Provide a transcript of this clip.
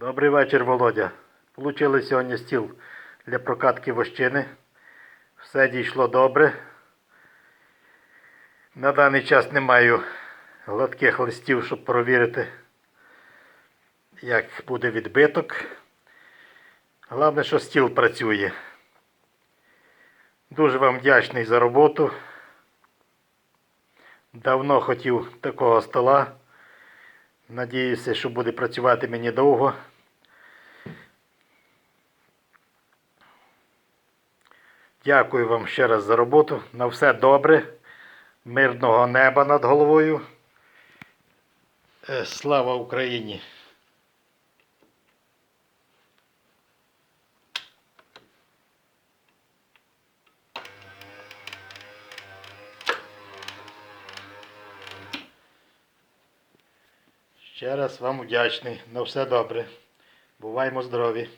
Добрий вечір, Володя. Получили сьогодні стіл для прокатки вощини. Все дійшло добре. На даний час не маю гладких листів, щоб провірити, як буде відбиток. Головне, що стіл працює. Дуже вам вдячний за роботу. Давно хотів такого стола. Надіюся, що буде працювати мені довго. Дякую вам ще раз за роботу. На все добре. Мирного неба над головою. Е, Слава Україні! Ще раз вам вдячний. На все добре. Буваймо здорові.